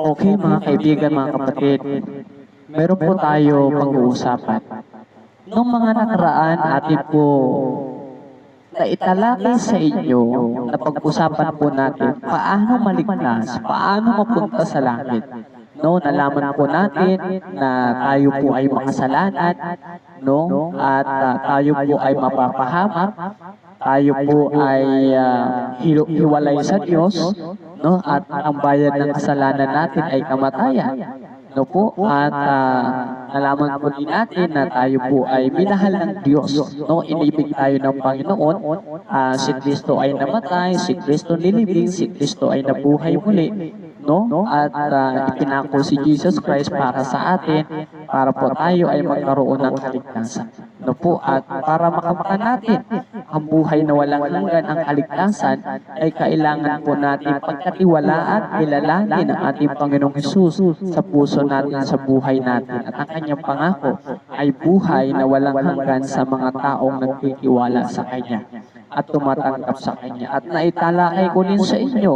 Okay mga kaibigan, mga kapatid, meron po tayo pag-uusapan. Noong mga nakaraan, atin po naitalakay sa inyo na pag-usapan po natin paano maligtas, paano mapunta sa langit. No, nalaman po natin na tayo po ay makasalanan, no? At ah, tayo po ay mapapahamak, tayo po ay hilo- hiwalay sa Diyos, no? At ang bayad ng kasalanan natin ay kamatayan. No po, at nalaman po din natin na tayo po ay minahal ng Diyos. No, inibig tayo ng Panginoon. Ah, si Kristo ay namatay, si Kristo nilibing, si Kristo ay nabuhay muli. No? At ah, ipinako si Jesus Christ para sa atin, para po tayo ay magkaroon ng kaligtasan. No po, at para makamakan natin ang buhay na walang hanggan ang kaligtasan, ay kailangan po natin pagkatiwalaan, kilalanin ang ating Panginoong Hesus sa puso natin, sa buhay natin. At ang kanyang pangako ay buhay na walang hanggan sa mga taong nagtitiwala sa Kanya at tumatanggap sa Kanya. At naitalakay ko din sa inyo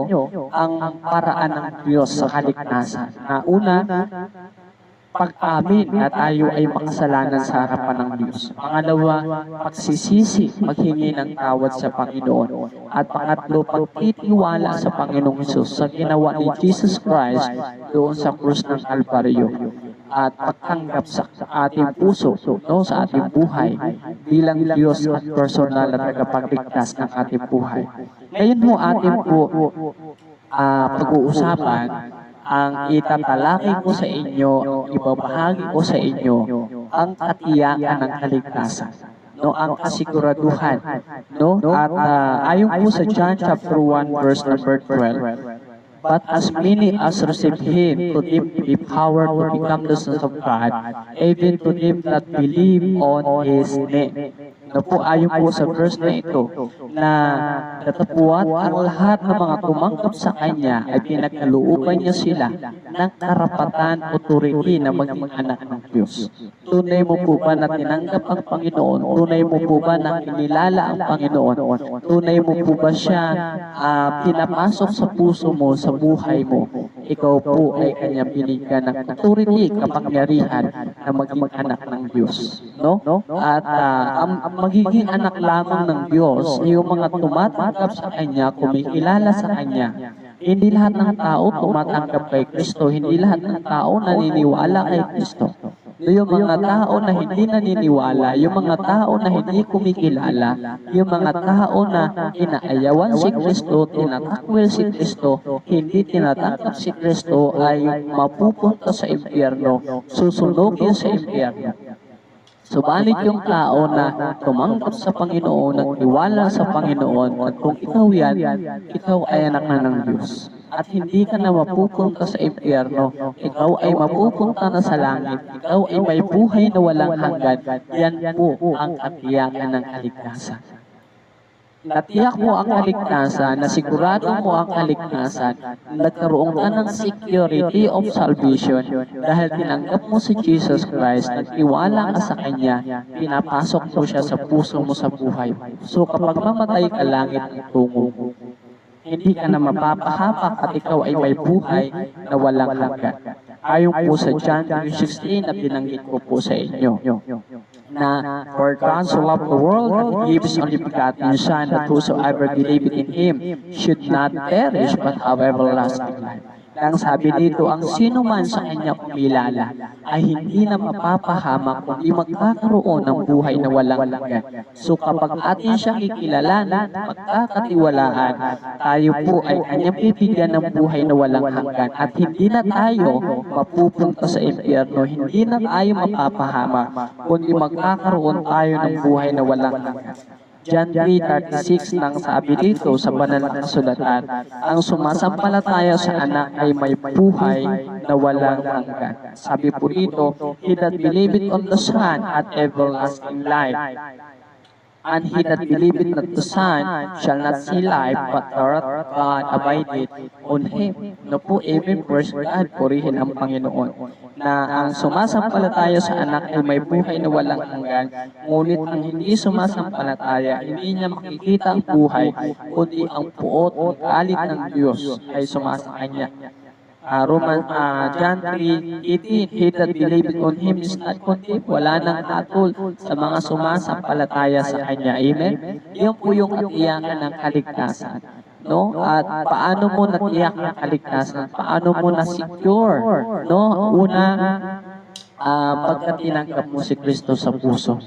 ang paraan ng Diyos sa kaligtasan. Na una, pag-amin na tayo ay makasalanan sa harapan ng Diyos. Pangalawa, pagsisisi, maghingi ng tawad sa Panginoon. At pangatlo, pagtitiwala sa Panginoong Hesus sa ginawa ni Jesus Christ doon sa krus ng Kalbaryo at pagtanggap sa ating puso, no, sa ating buhay bilang Diyos at personal na tagapagligtas ng ating buhay. Ngayon ho ating po ah, pag-uusapan ang itatalakay ko sa inyo, ibabahagi ko sa inyo ang katiyakan ng kaligtasan. No, ang kasiguraduhan. No? At ah, ayon po sa John chapter 1 verse number 12, But as many as receive Him, to them be power to become the sons of God, even to them that believe on His name. Na po ayon po sa verse na ito, na katapuat ang lahat ng mga tumanggap sa Kanya ay pinagkalooban niya sila ng karapatan authority na maging anak ng Diyos. Tunay mo po ba na tinanggap ang Panginoon? Tunay mo po ba na kinilala ang Panginoon? Tunay mo po ba siya ah, pinapasok sa puso mo, sa buhay mo? Ikaw po ay kanya binigyan ng authority, kapangyarihan na maging anak ng Diyos. No? At ah, ang, magiging anak lamang ng Diyos, yung mga tumatanggap sa Kanya, kumikilala sa Kanya, hindi lahat ng tao tumatanggap kay Kristo, hindi lahat ng tao naniniwala kay Kristo. Yung mga tao na hindi naniniwala, yung mga tao na hindi kumikilala, yung mga tao na inaayawan si Kristo, tinatakwil si Kristo, hindi tinatanggap si Kristo ay mapupunta sa impyerno, susunogin sa impyerno. Subalit yung tao na tumanggap sa Panginoon, nagtiwala sa Panginoon, at kung ikaw yan, ikaw ay anak na ng Diyos. At hindi ka na mapupunta sa impyerno, ikaw ay mapupunta na sa langit, ikaw ay may buhay na walang hanggan. Yan po ang katiyakan ng kaligtasan. Natiyak mo ang kaligtasan, nasigurado mo ang kaligtasan, nagkaroon ka ng security of salvation dahil tinanggap mo si Jesus Christ, nagtiwala ka sa Kanya, pinapasok mo siya sa puso mo sa buhay. So kapag mamatay ka langit ang tungo hindi ka na mapapahapak at ikaw ay may buhay na walang hanggan. Ayon po sa John 3.16 na binanggit ko po sa inyo na for God so loved the world he gives only begotten Son that whosoever believeth in Him should not perish but have everlasting life. Ang sabi dito, ang sino man sa kanya kumilala ay hindi na mapapahamak kundi magkakaroon ng buhay na walang hanggan. So kapag atin siya kikilalanan, magkakatiwalaan, tayo po ay kanyang bibigyan ng buhay na walang hanggan. At hindi na tayo mapupunta sa impyerno, hindi na tayo mapapahamak, kundi magkakaroon tayo ng buhay na walang hanggan. John 3.36 nang sabi dito sa banal na kasulatan, ang sumasampalataya sa anak ay may buhay na walang hanggan. Sabi po dito, He that believeth on the Son hath everlasting life. And he that believeth not the Son shall not see life, but the wrath of God abideth on him. No po, even verse God, purihin ang Panginoon. Na ang sumasampalataya sa anak ay may buhay na walang hanggan, ngunit ang hindi sumasampalataya, hindi niya makikita ang buhay, kundi ang puot at alit ng Diyos ay sumasakanya. Ah, Roman, ah, John 3:18, He that believeth on Him is not condemned. Wala nang hatol sa mga sumasampalataya sa Kanya. Amen? Yan po yung katiyakan ng kaligtasan. No? At paano mo natiyak ang kaligtasan? Paano mo na-secure? No? Una, ah, pagka tinanggap mo si Kristo sa puso.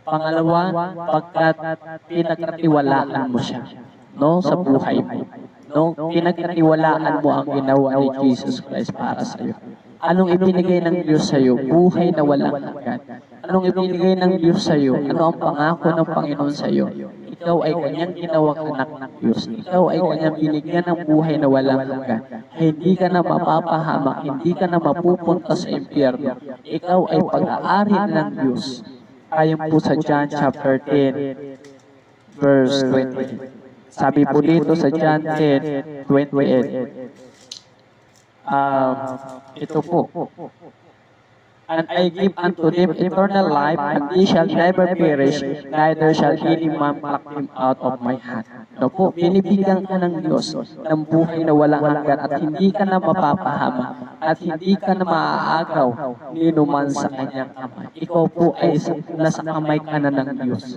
Pangalawa, pagkat pinagkatiwalaan mo siya. No? Sa buhay mo. No? Pinagkatiwalaan mo ang ginawa ni Jesus Christ para sa iyo. Anong ibinigay ng Diyos sa iyo? Buhay na walang hanggan. Anong ibinigay ng Diyos sa iyo? Ano ang pangako ng Panginoon sa iyo? Ikaw ay kanyang ginawang anak ng Diyos. Ikaw ay kanyang binigyan ng buhay na walang hanggan. Hindi ka na mapapahamak, hindi ka na mapupunta sa impyerno. Ikaw ay pag-aari ng Diyos. Ayon po sa John chapter 10, verse 20. Sabi po dito sa John 10, 28. Um, ito po. And I give unto them eternal life, and they shall never perish, neither shall any man pluck them out of my hand. Ito po, binibigyan ka ng Diyos ng buhay na walang hanggan at hindi ka na mapapahama at hindi ka na maaagaw ni numan sa kanyang kamay. Ikaw po ay sa- nasa kamay ka na ng Diyos.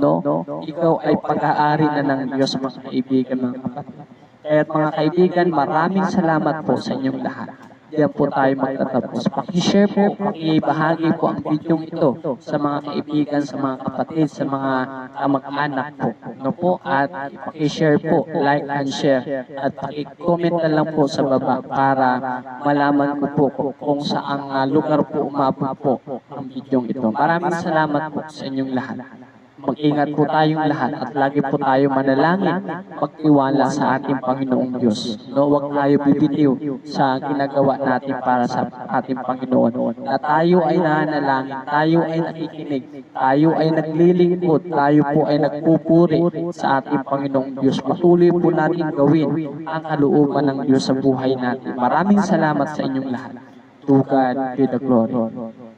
No? Ikaw ay pag-aari na ng Diyos, mga kaibigan, mga kapatid. Kaya mga kaibigan, maraming salamat po sa inyong lahat. Diyan po tayo magtatapos. Pakishare po, pakibahagi po ang video ito sa mga kaibigan, sa mga kapatid, sa mga kamag-anak po. No po? At pakishare po, like and share. At pakicomment na lang po sa baba para malaman ko po kung- kung saang ah, lugar po umabot po ang video ito. Maraming salamat po sa inyong lahat. Mag-ingat po tayong lahat at lagi po tayo manalangin, magtiwala sa ating Panginoong Diyos. No, wag tayo bibitiw sa ginagawa natin para sa ating Panginoon. Na tayo ay nananalangin, tayo ay nakikinig, tayo ay naglilingkod, tayo po ay nagpupuri sa ating Panginoong Diyos. Patuloy po natin gawin ang kalooban ng Diyos sa buhay natin. Maraming salamat sa inyong lahat. To God be the glory.